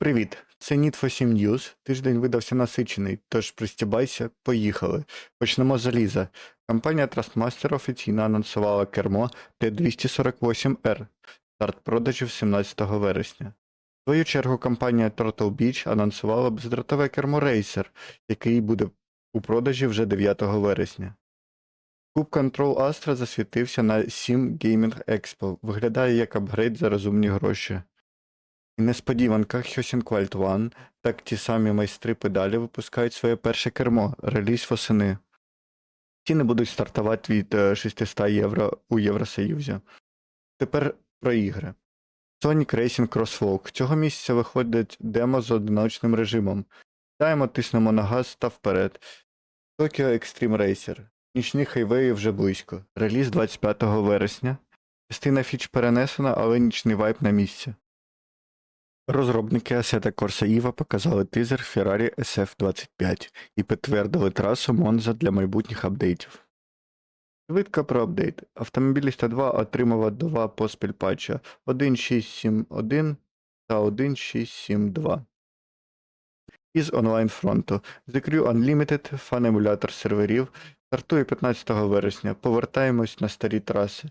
Привіт, це Need for Sim News. Тиждень видався насичений, тож пристібайся, поїхали. Почнемо з заліза. Компанія Trustmaster офіційно анонсувала кермо T248R. Старт продажів 17 вересня. В свою чергу компанія Turtle Beach анонсувала бездротове кермо Racer, який буде у продажі вже 9 вересня. Куб Control Astra засвітився на Sim Gaming Expo. Виглядає як апгрейд за розумні гроші. І несподіванка Хьосінквальд One, так ті самі майстри педалі випускають своє перше кермо, реліз восени. Ціни будуть стартувати від е, 600 євро у Євросоюзі. Тепер про ігри. Sonic Racing Crosswalk. Цього місяця виходить демо з одиночним режимом. Даємо, тиснемо на газ та вперед. Tokyo Extreme Racer. Нічні хайвеї вже близько. Реліз 25 вересня. Частина фіч перенесена, але нічний вайп на місці. Розробники Corsa Eva показали тизер Ferrari SF25 і підтвердили трасу Монза для майбутніх апдейтів. Швидко про апдейт. Автомобіліста 2 отримала два поспіль патча 1.671 та 1.672. Із онлайн фронту. The Crew Unlimited фан-емулятор серверів стартує 15 вересня. Повертаємось на старі траси.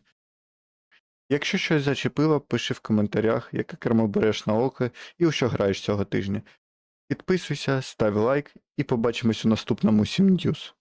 Якщо щось зачепило, пиши в коментарях, яке кермо береш на око і у що граєш цього тижня. Підписуйся, став лайк і побачимось у наступному Сім News.